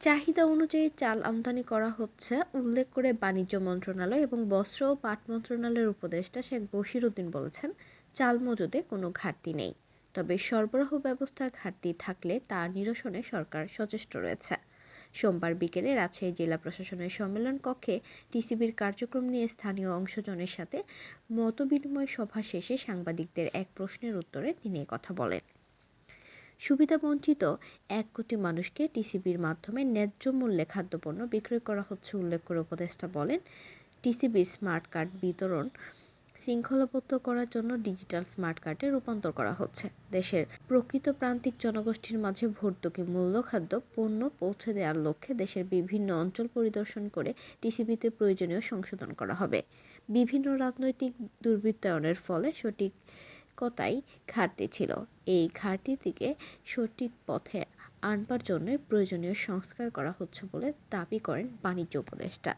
চাহিদা অনুযায়ী চাল আমদানি করা হচ্ছে, উল্লেখ করে বাণিজ্য মন্ত্রণালয় এবং বস্ত্র ও পাট মন্ত্রণালয়ের উপদেষ্টা শেখ বশির উদ্দিন বলেছেন, চাল মজুদে কোনো ঘাটতি নেই। তবে সরবরাহ ব্যবস্থায় ঘাটতি থাকলে তা নিরসনে সরকার সচেষ্ট রয়েছে। সোমবার বিকেলে রাজশাহী জেলা প্রশাসনের সম্মেলন কক্ষে টিসিবির কার্যক্রম নিয়ে স্থানীয় অংশজনের সাথে মতবিনিময় সভা শেষে সাংবাদিকদের এক প্রশ্নের উত্তরে তিনি কথা বলেন। সুবিধাবঞ্চিত এক কোটি মানুষকে টিসিবির মাধ্যমে ন্যায্য মূল্যে খাদ্যপণ্য বিক্রয় করা হচ্ছে উল্লেখ করে উপদেষ্টা বলেন। টিসিবির স্মার্ট কার্ড বিতরণ শৃঙ্খলাবদ্ধ করার জন্য ডিজিটাল স্মার্ট কার্ডে রূপান্তর করা হচ্ছে। দেশের প্রকৃত প্রান্তিক জনগোষ্ঠীর মাঝে ভর্তুকি মূল্য খাদ্য পণ্য পৌঁছে দেওয়ার লক্ষ্যে দেশের বিভিন্ন অঞ্চল পরিদর্শন করে টিসিবিতে প্রয়োজনীয় সংশোধন করা হবে। বিভিন্ন রাজনৈতিক দুর্বৃত্তায়নের ফলে সঠিকতায় ঘাটতি ছিল। এই ঘাটতিকে সঠিক পথে আনবার জন্যই প্রয়োজনীয় সংস্কার করা হচ্ছে বলে দাবি করেন বাণিজ্য উপদেষ্টা।